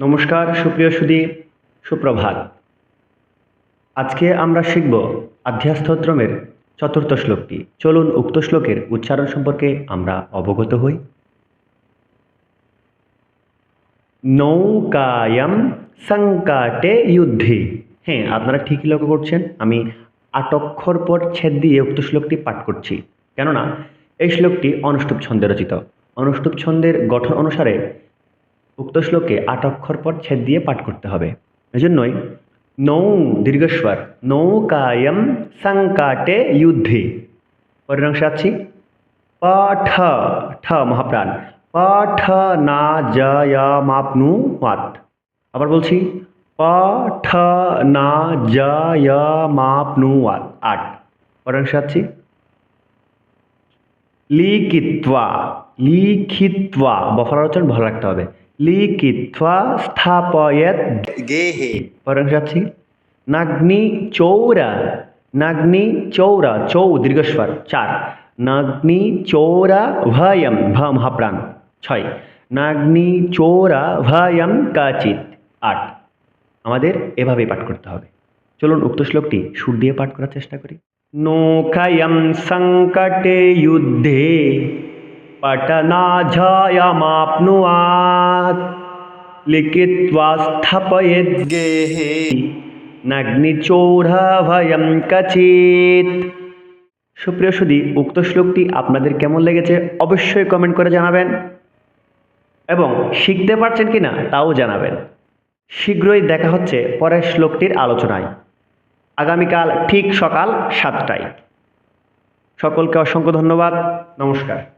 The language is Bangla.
নমস্কার, সুপ্রিয় সুদী সুপ্রভাত। আজকে আমরা শিখব আধ্যাস্তোত্রমের চতুর্থ শ্লোকটি। চলুন উক্ত শ্লোকের উচ্চারণ সম্পর্কে আমরা অবগত হই। নৌকায়াম সংকাটে যুদ্ধে। হ্যাঁ আপনারা ঠিকই লক্ষ্য করছেন, আমি আট অক্ষর পর ছেদ দিয়ে উক্ত শ্লোকটি পাঠ করছি। কেননা, এই শ্লোকটি অনুষ্টুপ ছন্দে রচিত। অনুষ্টুপ ছন্দের গঠন অনুসারে উক্ত শ্লোকে আট অক্ষর পর ছেদ দিয়ে পাঠ করতে হবে। এজন্যই নৌ দীর্ঘস্বর নৌকায়ম সংকাটে যুদ্ধে পরের অংশে আছি। পাঠ, ঠ মহাপ্রাণ, পাঠ না জয়ামাপনু ওয়াত আবার বলছি, পাঠ না জয়ামাপনু আট। পরের অংশে আছি। লিখিত্বা লিখিত্বা, বফার উচ্চারণ ভালো রাখতে হবে। লিখিত্বা স্থাপয়েত গেহে পরের আছি নাগ্নি চৌরা নাগ্নি চৌরা চৌ দীর্ঘস্বর চার নাগ্নি চৌরা ভয়ম ভ মহাপ্রাণ ছয় নাগ্নি চৌরা ভয়ম কাচিত আট আমাদের এভাবেই পাঠ করতে হবে। চলুন উক্ত শ্লোকটি সুর দিয়ে পাঠ করার চেষ্টা করি। নৌকায়ম সংকটে যুদ্ধে পটনাঝায়ামাপ্নুয়াত লিখিত্বা স্থাপয়েদ গেহে নাগ্নিচৌরা ভয়ম কচিত সুপ্রিয় সুদী উক্ত শ্লোকটি আপনাদের কেমন লেগেছে অবশ্যই কমেন্ট করে জানাবেন। এবং শিখতে পারছেন কি না তাও জানাবেন। শীঘ্রই দেখা হচ্ছে পরের শ্লোকটির আলোচনায়। আগামীকাল ঠিক সকাল সাতটায়। সকলকে অসংখ্য ধন্যবাদ। নমস্কার।